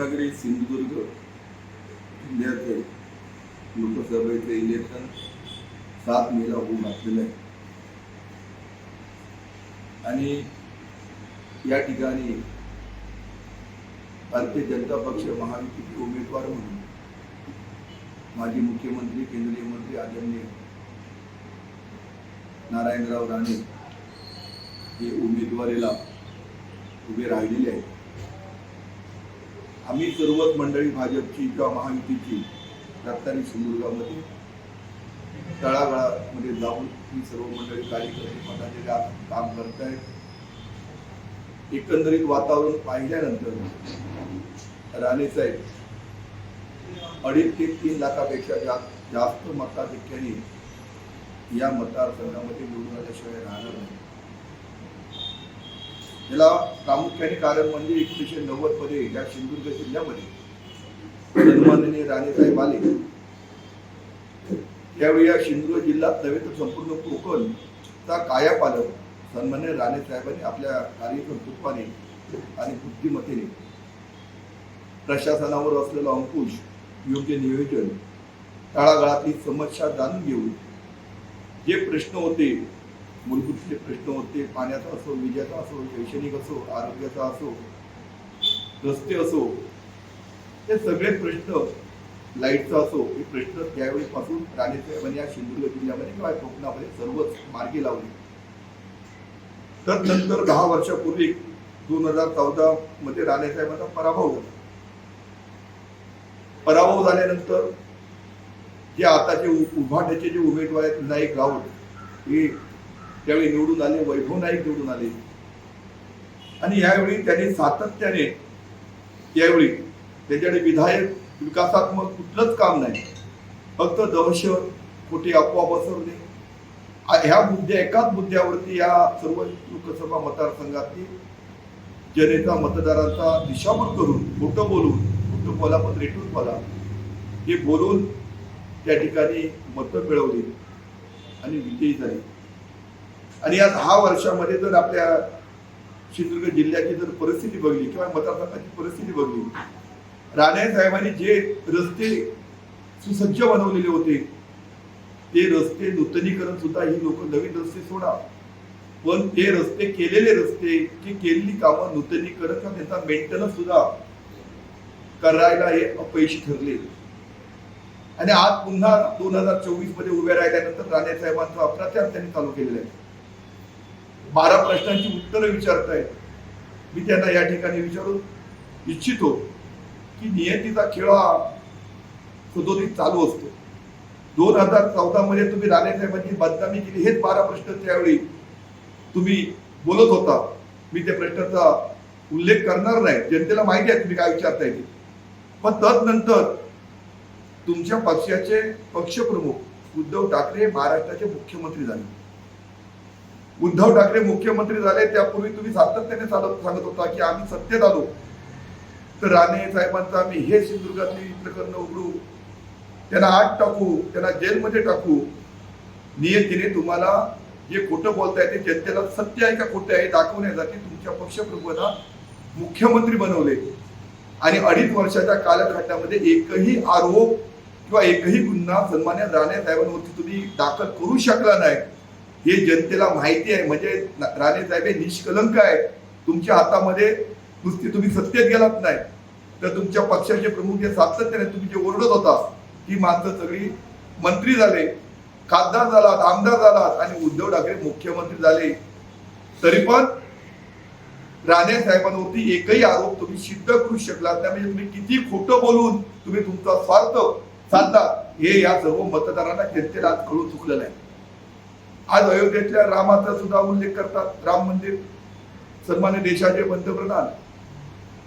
रत्नागिरी सिंधुदुर्ग जिल्ह्याचं लोकसभेचे इलेक्शन सात मेला होऊ घातलेलं आहे आणि या ठिकाणी भारतीय जनता पक्ष महायुतीचे उमेदवार म्हणून माजी मुख्यमंत्री केंद्रीय मंत्री आदरणीय नारायणराव राणे हे उमेदवारीला उभे राहिलेले आहेत. आम्ही सर्वच मंडळी भाजपची किंवा महायुतीची रत्नागिरी सिंधुदुर्गामध्ये तळागाळामध्ये जाऊन ही सर्व मंडळी कार्यकर्ते मताचे काम करत आहेत एकंदरीत वातावरण पाहिल्यानंतर राणेसाहेब अडीच ते तीन लाखापेक्षा जास्त जास्त मताधिक्याने या मतदारसंघामध्ये निवडून आल्याशिवाय राहणार नाही. याला प्रामुख्याने कारण म्हणजे एकोणीसशे नव्वदमध्ये या सिंधुदुर्ग जिल्ह्यामध्ये. सन्माननीय राणेसाहेब आले. त्यावेळी या सिंधुदुर्ग जिल्ह्यात नव्हे तर संपूर्ण कोकणचा कायापालक सन्मान्य राणेसाहेबांनी आपल्या कार्यकर्तृत्वाने आणि बुद्धिमत्तेने प्रशासनावर असलेला अंकुश योग्य नियोजन तळागाळातली समस्या जाणून घेऊन जे प्रश्न होते मूलभूत जे प्रश्न होते पाण्याचा असो विजेचा असो शैक्षणिक असो आरोग्याचा असो रस्ते असो हे सगळे प्रश्न लाईटचा असो हे प्रश्न त्यावेळीपासून राणेसाहेबांनी या सिंधुदुर्ग जिल्ह्यामध्ये किंवा कोकणामध्ये सर्वच मार्गी लावले. तर नंतर दहा वर्षापूर्वी दोन हजार चौदा मध्ये राणेसाहेबांचा पराभव झाला. पराभव झाल्यानंतर जे आताचे उभाट्याचे जे उमेदवार आहेत नाईक राऊत हे त्यावेळी निवडून आले वैभव नाईक निवडून आले. आणि यावेळी त्यांनी सातत्याने यावेळी त्याच्याकडे विधायक विकासात्मक कुठलंच काम नाही. फक्त दहशत खोटी अफवा पसरणे आ- ह्या मुद्द्या एकाच मुद्द्यावरती या सर्व लोकसभा मतदारसंघातील जनतेचा मतदारांचा दिशाभूल करून खोटं बोलून खोटं बोला पण रेटून बोला हे बोलून त्या ठिकाणी मतं मिळवली. आणि विजयी झाले. आणि या दहा वर्षामध्ये जर आपल्या सिंधुदुर्ग जिल्ह्याची जर परिस्थिती बघली किंवा मतदारसंघाची परिस्थिती बघली राणे साहेबांनी जे रस्ते सुसज्ज बनवलेले होते ते रस्ते नूतनीकरण सुद्धा ही लोक नवीन रस्ते सोडा. पण ते रस्ते केलेले रस्ते की केलेली कामं नूतनीकरण किंवा त्यांचा मेंटेनन्स सुद्धा करायला हे अपयशी ठरले. आणि आज पुन्हा दोन हजार चोवीसमध्ये उभे राहिल्यानंतर राणे साहेबांचा अप्रचार त्यांनी चालू केलेला आहे. बारा प्रश्नांची उत्तरं विचारतायत. मी त्यांना या ठिकाणी विचारू इच्छितो की नियतीचा खेळ हा सदोदित चालू असतो. दोन हजार चौदामध्ये तुम्ही राणे साहेबांची बदनामी केली हेच बारा प्रश्न त्यावेळी तुम्ही बोलत होता. मी त्या प्रश्नाचा उल्लेख करणार नाही. जनतेला माहिती आहे तुम्ही काय विचारताय ते. पण तदनंतर तुमच्या पक्षाचे पक्षप्रमुख उद्धव ठाकरे महाराष्ट्राचे मुख्यमंत्री झाले. उद्धव ठाकरे मुख्यमंत्री झाले त्यापूर्वी तुम्ही सातत्याने चालत सांगत होता की आम्ही सत्तेत आलो. तर राणे साहेबांचं आम्ही हे सिंधुदुर्गातली प्रकरण उघडू. त्यांना आत टाकू त्यांना जेलमध्ये टाकू. नियतीने तुम्हाला जे खोटं बोलताय ते जनतेला सत्य आहे का खोटं आहे दाखवण्यासाठी तुमच्या पक्षप्रमुखांना मुख्यमंत्री बनवले. आणि अडीच वर्षाच्या कालखंडामध्ये एकही आरोप किंवा एकही गुन्हा सन्मान्य राणे साहेबांवरती तुम्ही दाखल करू शकला नाही. हे जनतेला माहिती आहे. म्हणजे राणे साहेब हे निष्कलंक आहे. तुमच्या हातामध्ये नुसती तुम्ही सत्तेत गेलात नाही. तर तुमच्या पक्षाचे प्रमुख जे सातत्याने तुम्ही जे ओरडत होता ती माणसं सगळी मंत्री झाले खासदार झालात आमदार झालात आणि उद्धव ठाकरे मुख्यमंत्री झाले. तरी पण राणे साहेबांवरती एकही आरोप तुम्ही सिद्ध करू शकलात नाही. म्हणजे तुम्ही किती खोटं बोलून तुम्ही तुमचा स्वार्थ साधता हे या सर्व मतदारांना जनतेला आज कळून चुकलेलं आहे आज अयोध्येतल्या रामाचा सुद्धा उल्लेख करतात. राम मंदिर. सन्मान्य देशाचे पंतप्रधान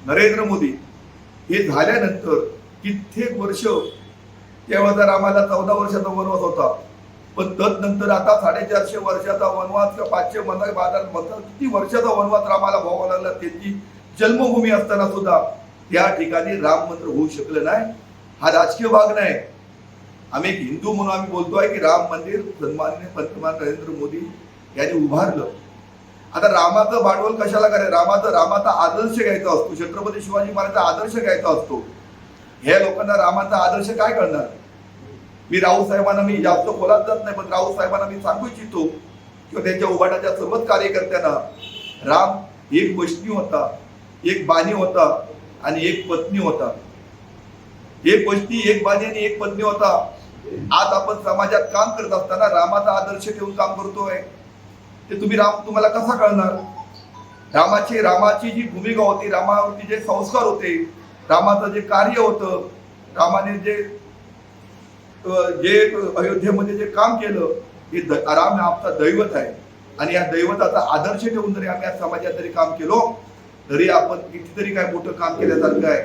नरेंद्र मोदी हे झाल्यानंतर कित्येक वर्ष तेव्हा तर चौदा वर्षाचा वनवास होता. पण तदनंतर आता साडेचारशे वर्षाचा वनवास किंवा पाचशे मना म्हणतात किती वर्षाचा वनवास रामाला व्हावा लागला त्यांची जन्मभूमी असताना सुद्धा त्या ठिकाणी राम मंदिर होऊ शकलं नाही. हा राजकीय भाग नाही. आम्ही एक हिंदू म्हणून आम्ही बोलतो आहे की राम मंदिर सन्माननीय पंतप्रधान नरेंद्र मोदी यांनी उभारलं. आता रामाचं भांडवल कशाला करायचं? रामाचं रामाचा आदर्श घ्यायचा असतो. छत्रपती शिवाजी महाराजांचा आदर्श घ्यायचा असतो. ह्या लोकांना रामाचा आदर्श काय करणार मी राऊत साहेबांना मी जास्त खोलात जात नाही पण राऊत साहेबांना मी सांगू इच्छितो किंवा त्यांच्या उभाटाच्या सर्वच कार्यकर्त्यांना राम एक वैष्णी होता एक बाणी होता आणि एक पत्नी होता. एक वैष्णी एक बाणी आणि एक पत्नी होता. आज आपण समाजात काम करत असताना रामाचा आदर्श ठेवून काम करतोय. ते तुम्ही राम तुम्हाला कसा कळणार? रामाची रामाची जी भूमिका होती रामावरती जे संस्कार होते रामाचं जे कार्य होतं रामाने जे जे अयोध्येमध्ये जे काम केलं हे राम हा दैवत आहे. आणि या दैवताचा आदर्श ठेवून जरी आम्ही या समाजात जरी काम केलो तरी आपण कितीतरी काय मोठं काम केल्यासारखं आहे.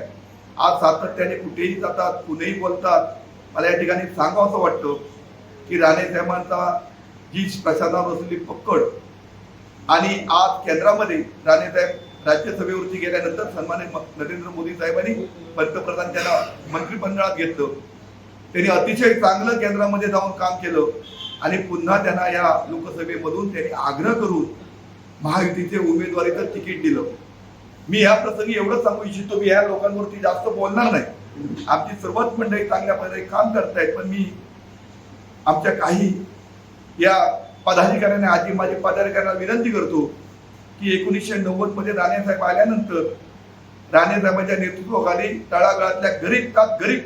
आज सातत्याने कुठेही जातात कुणेही बोलतात मला या ठिकाणी सांगावं असं वाटतं की राणे साहेबांचा जी प्रशासनावर असलेली पकड आणि आज केंद्रामध्ये राणे साहेब राज्यसभेवरती गेल्यानंतर सन्मान्य म- नरेंद्र मोदी साहेबांनी पंतप्रधान त्यांना मंत्रिमंडळात घेतलं. त्यांनी अतिशय चांगलं केंद्रामध्ये जाऊन काम केलं आणि पुन्हा त्यांना या लोकसभेमधून त्यांनी आग्रह करून महायुतीचे उमेदवारीचं तिकीट दिलं. मी या प्रसंगी एवढंच सांगू इच्छितो मी या लोकांवरती जास्त बोलणार नाही. आमची सर्वच मंडळी चांगल्या प्रकारे काम करतायत पण मी आमच्या काही या पदाधिकाऱ्यांना आधी माझे पदाधिकाऱ्यांना विनंती करतो की एकोणीसशे नव्वदमध्ये साहेब आल्यानंतर राणेसाहेबांच्या नेतृत्वाखाली तळागाळातल्या गरीब गरीब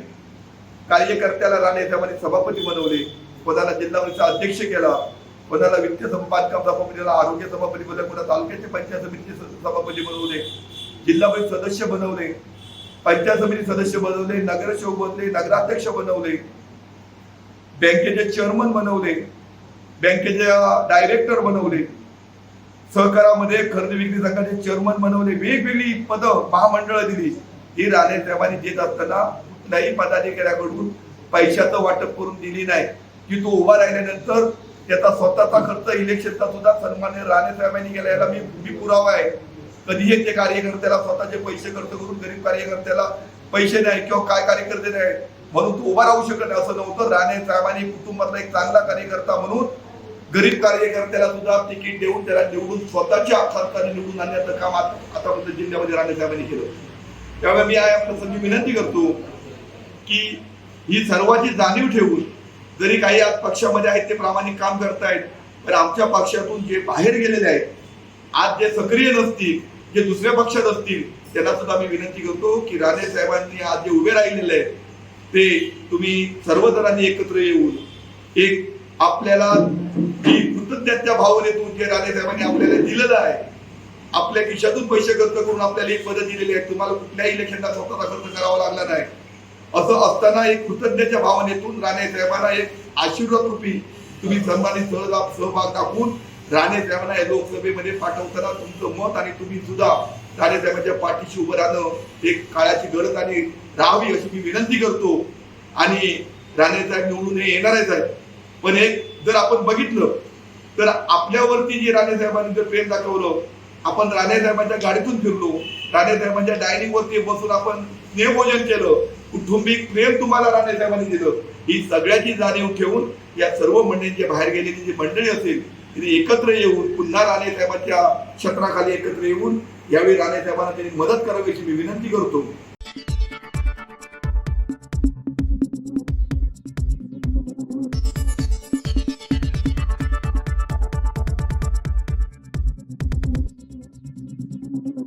कार्यकर्त्याला राणेसाहेबांनी सभापती बनवले कोणाला जिल्हा परिषद अध्यक्ष केला कोणाला वित्त सभा बांधकाम सभापती आरोग्य सभापती बनवले कोणा तालुक्याचे पंचायत समितीचे सभापती बनवले जिल्हा परिषद सदस्य बनवले. पंचायत समिती सदस्य बनवले नगरसेवक बनवले नगराध्यक्ष बनवले बँकेचे चेअरमन बनवले बँकेचे डायरेक्टर बनवले सहकारामध्ये खरेदी विक्री संघाचे चेअरमन बनवले वेगवेगळी पद महामंडळ दिली. ही राणे साहेबांनी देत असताना कुठल्याही पदाधिकाऱ्याकडून पैशाचं वाटप करून दिली नाही. की तो उभा राहिल्यानंतर त्याचा स्वतःचा खर्च इलेक्शनचा सुद्धा सन्मान्य राणे साहेबांनी केला. याला मी मी पुरावा आहे. कधीही ते कार्यकर्त्याला स्वतःचे पैसे खर्च करून गरीब कार्यकर्त्याला पैसे नाही किंवा काय कार्यकर्ते नाही म्हणून तो उभा राहू शकत नाही. असं नव्हतं. राणे साहेबांनी कुटुंबातला एक चांगला कार्यकर्ता म्हणून गरीब कार्यकर्त्याला सुद्धा तिकीट देऊन त्याला निवडून स्वतःच्या खर्चाने निवडून आणण्याचं काम आता- आतापर्यंत जिल्ह्यामध्ये राणे साहेबांनी केलं त्यामुळे मी या प्रसंगी विनंती करतो की ही सर्वांची जाणीव ठेवून जरी काही आज पक्षामध्ये आहेत ते प्रामाणिक काम करतायत पण आमच्या पक्षातून जे बाहेर गेलेले आहेत आज जे सक्रिय नसतील जे दुसऱ्या पक्षात असतील त्यांना सुद्धा मी विनंती करतो की राणे साहेबांनी आज जे उभे राहिलेले आहेत ते तुम्ही सर्वजणांनी एकत्र येऊन एक आपल्याला जी कृतज्ञतेच्या भावनेतून जे राणे साहेबांनी आपल्याला दिलेलं आहे आपल्या खिशातून पैसे खर्च करून आपल्याला एक मदत दिलेली आहे तुम्हाला कुठल्याही इलेक्शनला स्वतःचा खर्च करावा लागला नाही. असं असताना एक कृतज्ञतेच्या भावनेतून राणे साहेबांना एक आशीर्वाद रूपी तुम्ही सन्मानित सहभाग दाखवून राणे साहेबांना या लोकसभेमध्ये पाठवताना तुमचं मत आणि तुम्ही सुद्धा राणे साहेबांच्या पाठीशी उभं राहणं एक काळाची गरज आणि राहावी अशी मी विनंती करतो. आणि राणे साहेब निवडून हे येणारच आहेत पण एक जर आपण बघितलं तर आपल्यावरती जे राणे साहेबांनी जर प्रेम दाखवलं आपण राणे साहेबांच्या गाडीतून फिरलो राणे साहेबांच्या डायनिंग वरती बसून आपण स्नेहभोजन केलं कुटुंबिक प्रेम तुम्हाला राणे साहेबांनी दिलं. ही सगळ्याची जाणीव ठेवून या सर्व मंडळींची बाहेर गेलेली जी मंडळी असेल एकत्र येऊन पुन्हा राणे साहेबांच्या छत्राखाली एकत्र येऊन यावेळी राणे साहेबांना त्यांनी मदत करावी अशी मी विनंती करतो.